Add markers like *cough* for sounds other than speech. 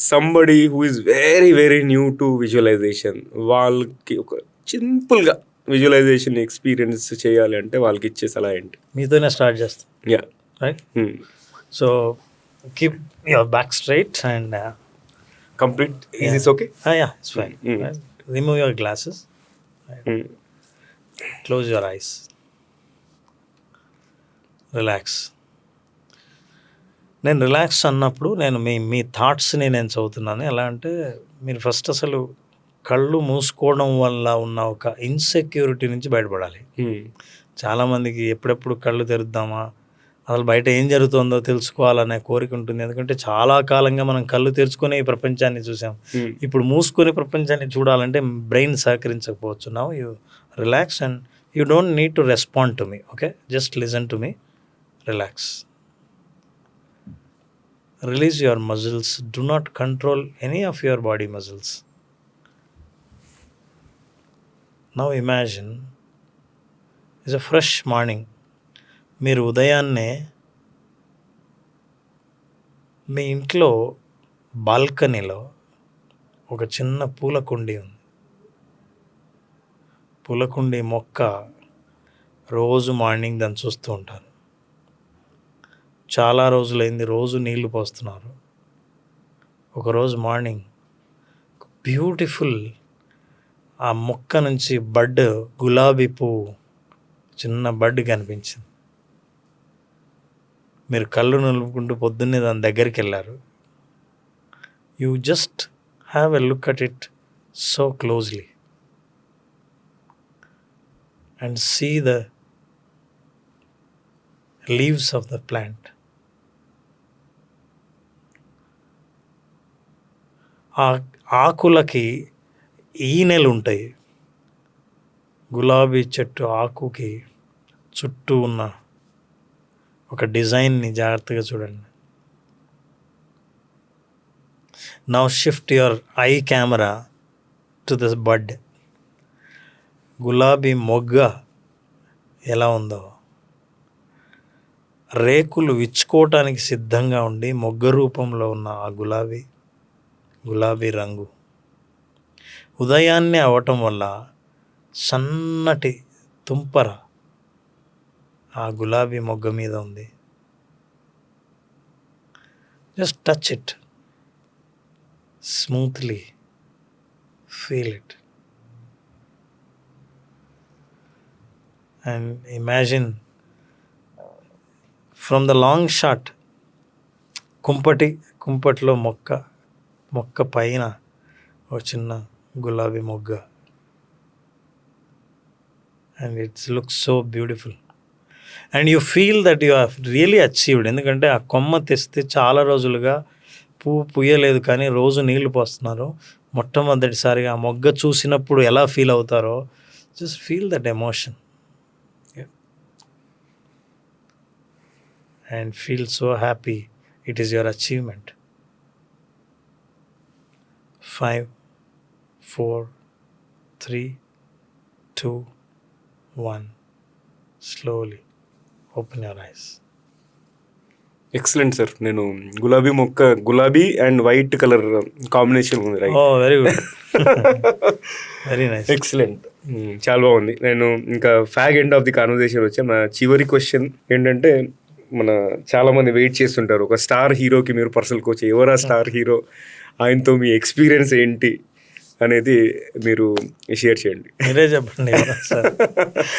Somebody who is very very new to visualization వాళ్ళకి ఒక సింపుల్గా విజువలైజేషన్ ఎక్స్పీరియన్స్ చేయాలి అంటే వాళ్ళకి ఇచ్చే సలహా ఏంటి? మీతోనే స్టార్ట్ చేస్తాం. Yeah right so keep your back straight and complete is is okay yeah it's fine. Remove your glasses close your eyes relax నేను రిలాక్స్ అన్నప్పుడు నేను మీ మీ థాట్స్ని నేను చదువుతున్నాను. ఎలా అంటే మీరు ఫస్ట్ అసలు కళ్ళు మూసుకోవడం వల్ల ఉన్న ఒక ఇన్సెక్యూరిటీ నుంచి బయటపడాలి. చాలామందికి ఎప్పుడెప్పుడు కళ్ళు తెరుద్దామా అసలు బయట ఏం జరుగుతుందో తెలుసుకోవాలనే కోరిక ఉంటుంది. ఎందుకంటే చాలా కాలంగా మనం కళ్ళు తెరుచుకొని ఈ ప్రపంచాన్ని చూసాం. ఇప్పుడు మూసుకొని ప్రపంచాన్ని చూడాలంటే brain సహకరించకపోవచ్చు. Now you relax and you don't need to respond to me okay just listen to me relax release your muscles do not control any of your body muscles now imagine is a fresh morning మీరు ఉదయాన్నే మీ ఇంట్లో బాల్కనీలో ఒక చిన్న పూల కుండీ ఉంది. పూల కుండీ మొక్క రోజు మార్నింగ్ దాన్ని చూస్తూ ఉంటాను చాలా రోజులైంది రోజు నీళ్ళు పోస్తున్నారు. ఒకరోజు మార్నింగ్ బ్యూటిఫుల్ ఆ మొక్క నుంచి బడ్ గులాబీ పువ్వు చిన్న బడ్ కనిపించింది. మీరు కళ్ళు నిలుపుకుంటూ పొద్దున్నే దాని దగ్గరికి వెళ్ళారు you just have a look at it so closely. And see the leaves of the plant. ఆ ఆకులకి ఈనెలు ఉంటాయి గులాబీ చెట్టు ఆకుకి చుట్టూ ఉన్న ఒక డిజైన్ని జాగ్రత్తగా చూడండి. Now shift your eye camera to this bud గులాబీ మొగ్గ ఎలా ఉందో. రేకులు విచ్చుకోవటానికి సిద్ధంగా ఉండి మొగ్గ రూపంలో ఉన్న ఆ గులాబీ గులాబీ రంగు. ఉదయాన్నే అవటం వల్ల సన్నటి తుంపర ఆ గులాబీ మొగ్గ మీద ఉంది. Just touch it smoothly feel it and imagine from the long shot కుంపటి కుంపటిలో మొక్క మొక్క పైన ఒక చిన్న గులాబీ మొగ్గ. And it's look so beautiful and you feel that you have really achieved ఎందుకంటే ఆ కొమ్మ తెస్తే చాలా రోజులుగా పువ్వు పుయ్యలేదు కానీ రోజు నీళ్ళు పోస్తున్నారు. మొట్టమొదటిసారిగా ఆ మొగ్గ చూసినప్పుడు ఎలా ఫీల్ అవుతారో just feel that emotion and feel so happy it is your achievement five four three two one slowly open your eyes excellent sir నేను గులాబీ మొక్క గులాబీ అండ్ వైట్ కలర్ కాంబినేషన్ ఉంది right very good very nice excellent చాలా బాగుంది. నేను ఇంకా fag end of the conversation వచ్చా నా చివరి క్వశ్చన్ ఏంటంటే మన చాలా మంది వెయిట్ చేస్తుంటారు. ఒక స్టార్ హీరోకి మీరు పర్సనల్ కోచ్ ఎవరా స్టార్ హీరో ఆయనతో మీ ఎక్స్పీరియన్స్ ఏంటి? అనేది మీరు షేర్ చేయండి. మీరే చెప్పండి *laughs*